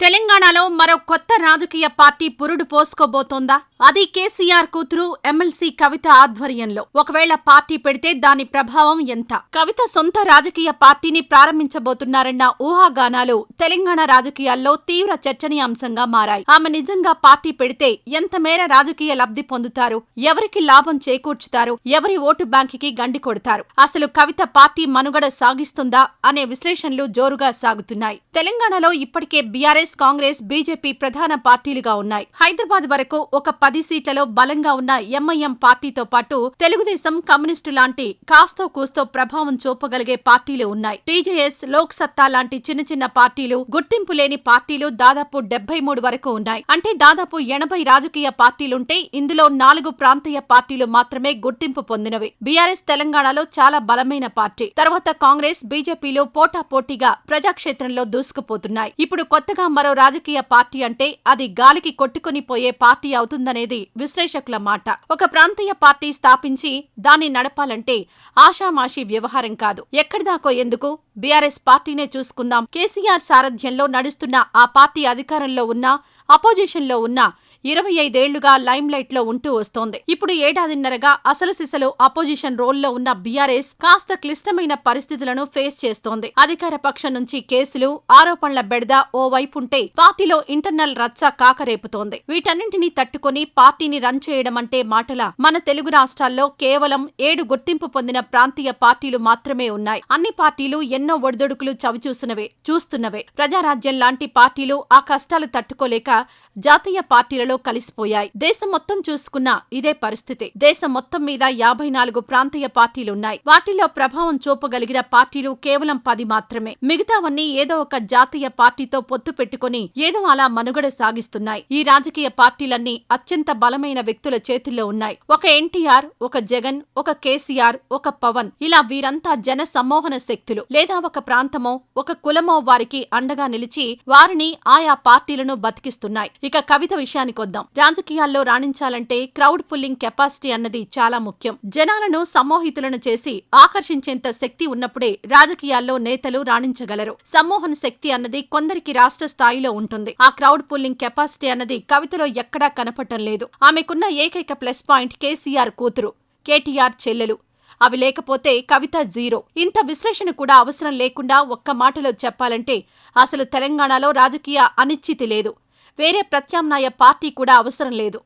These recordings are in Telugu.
తెలంగాణ తెలంగాణలో మరో కొత్త రాజకీయ పార్టీ పురుడు పోసుకోబోతోందా? అది కేసీఆర్ కూతురు ఎమ్మెల్సీ కవిత ఆధ్వర్యంలో. ఒకవేళ పార్టీ పెడితే దాని ప్రభావం ఎంత? కవిత సొంత రాజకీయ పార్టీని ప్రారంభించబోతున్నారన్న ఊహాగానాలు తెలంగాణ రాజకీయాల్లో తీవ్ర చర్చనీయాంశంగా మారాయి. ఆమె నిజంగా పార్టీ పెడితే ఎంత మేర రాజకీయ లబ్ధి పొందుతారు? ఎవరికి లాభం చేకూర్చుతారు? ఎవరి ఓటు బ్యాంకుకి గండి కొడతారు? అసలు కవిత పార్టీ మనుగడ సాగిస్తుందా? అనే విశ్లేషణలు జోరుగా సాగుతున్నాయి. తెలంగాణలో ఇప్పటికే బీఆర్ఎస్ కాంగ్రెస్ బీజేపీ ప్రధాన పార్టీలుగా ఉన్నాయి. హైదరాబాద్ వరకు ఒక పది సీట్లలో బలంగా ఉన్న ఎంఐఎం పార్టీతో పాటు తెలుగుదేశం కమ్యూనిస్టు లాంటి కాస్తో కూస్తో ప్రభావం చూపగలిగే పార్టీలు ఉన్నాయి. టీజేఎస్ లోక్ సత్తా లాంటి చిన్న చిన్న పార్టీలు గుర్తింపు లేని పార్టీలు దాదాపు డెబ్బై మూడు వరకు ఉన్నాయి. అంటే దాదాపు ఎనభై రాజకీయ పార్టీలుంటే ఇందులో నాలుగు ప్రాంతీయ పార్టీలు మాత్రమే గుర్తింపు పొందినవి. బీఆర్ఎస్ తెలంగాణలో చాలా బలమైన పార్టీ. తర్వాత కాంగ్రెస్ బీజేపీలు పోటాపోటీగా ప్రజాక్షేత్రంలో దూసుకుపోతున్నాయి. ఇప్పుడు కొత్తగా మరో రాజకీయ పార్టీ అంటే అది గాలికి కొట్టుకుని పోయే పార్టీ అవుతుందనేది విశ్లేషకుల మాట. ఒక ప్రాంతీయ పార్టీ స్థాపించి దాన్ని నడపాలంటే ఆషామాషీ వ్యవహారం కాదు. ఎక్కడిదాకో ఎందుకు? బీఆర్ఎస్ పార్టీనే చూసుకుందాం. కేసీఆర్ సారథ్యంలో నడుస్తున్న ఆ పార్టీ అధికారంలో ఉన్నా అపోజిషన్లో ఉన్నా ఇరవై ఐదేళ్ళుగా లైమ్ లైట్లో ఉంటూ వస్తోంది. ఇప్పుడు ఏడాదిన్నరగా అసలు సిసలు అపోజిషన్ రోల్లో ఉన్న బీఆర్ఎస్ కాస్త క్లిష్టమైన పరిస్థితులను ఫేస్ చేస్తోంది. అధికార పక్షం నుంచి కేసులు ఆరోపణల బెడద ఓ వైపుంటే పార్టీలో ఇంటర్నల్ రచ్చ కాకరేపుతోంది. వీటన్నింటినీ తట్టుకొని పార్టీని రన్ చేయడం అంటే మాటల మన తెలుగు రాష్ట్రాల్లో కేవలం ఏడు గుర్తింపు పొందిన ప్రాంతీయ పార్టీలు మాత్రమే ఉన్నాయి. అన్ని పార్టీలు ఎన్నో ఒడిదొడుకులు చవిచూసినవే చూస్తున్నవే. ప్రజారాజ్యం లాంటి పార్టీలు ఆ కష్టాలు తట్టుకోలేక జాతీయ పార్టీలలో కలిసిపోయాయి. దేశం మొత్తం చూసుకున్నా ఇదే పరిస్థితి. దేశం మొత్తం మీద యాభై నాలుగు ప్రాంతీయ పార్టీలున్నాయి. వాటిలో ప్రభావం చూపగలిగిన పార్టీలు కేవలం పది మాత్రమే. మిగతావన్నీ ఏదో ఒక జాతీయ పార్టీతో పొత్తు పెట్టుకుని ఏదో అలా మనుగడ సాగిస్తున్నాయి. ఈ రాజకీయ పార్టీలన్నీ అత్యంత బలమైన వ్యక్తుల చేతుల్లో ఉన్నాయి. ఒక ఎన్టీఆర్ ఒక జగన్ ఒక కేసీఆర్ ఒక పవన్. ఇలా వీరంతా జన సమ్మోహన శక్తులు. లేదా ఒక ప్రాంతమో ఒక కులమో వారికి అండగా నిలిచి వారిని ఆయా పార్టీలను బతికిస్తున్నాయి. ఇక కవిత విషయానికి విషయానికొద్దాం రాజకీయాల్లో రాణించాలంటే క్రౌడ్ పుల్లింగ్ కెపాసిటీ అన్నది చాలా ముఖ్యం. జనాలను సమ్మోహితులను చేసి ఆకర్షించేంత శక్తి ఉన్నప్పుడే రాజకీయాల్లో నేతలు రాణించగలరు. సమ్మోహన శక్తి అన్నది కొందరికి రాష్ట్ర స్థాయిలో ఉంటుంది. ఆ క్రౌడ్ పుల్లింగ్ కెపాసిటీ అన్నది కవితలో ఎక్కడా కనపడటం లేదు. ఆమెకున్న ఏకైక ప్లస్ పాయింట్ కేసీఆర్ కూతురు కేటీఆర్ చెల్లెలు. అవి లేకపోతే కవిత జీరో. ఇంత విశ్లేషణ కూడా అవసరం లేకుండా ఒక్క మాటలో చెప్పాలంటే అసలు తెలంగాణలో రాజకీయ అనిశ్చితి లేదు. వేరే ప్రత్యామ్నాయ పార్టీ కూడా అవసరం లేదు.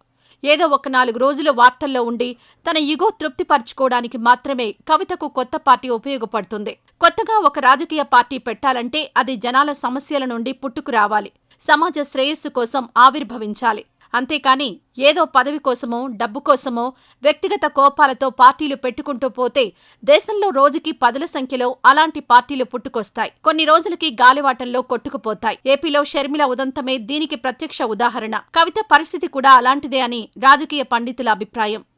ఏదో ఒక నాలుగు రోజులు వార్తల్లో ఉండి తన ఇగో తృప్తిపరచుకోవడానికి మాత్రమే కవితకు కొత్త పార్టీ ఉపయోగపడుతుంది. కొత్తగా ఒక రాజకీయ పార్టీ పెట్టాలంటే అది జనాల సమస్యల నుండి పుట్టుకురావాలి. సమాజ శ్రేయస్సు కోసం ఆవిర్భవించాలి. అంతేకాని ఏదో పదవి కోసమో డబ్బు కోసమో వ్యక్తిగత కోపాలతో పార్టీలు పెట్టుకుంటూ పోతే దేశంలో రోజుకి పదుల సంఖ్యలో అలాంటి పార్టీలు పుట్టుకొస్తాయి. కొన్ని రోజులకి గాలివాటంలో కొట్టుకుపోతాయి. ఏపీలో షర్మిల ఉదంతమే దీనికి ప్రత్యక్ష ఉదాహరణ. కవిత పరిస్థితి కూడా అలాంటిదే అని రాజకీయ పండితుల అభిప్రాయం.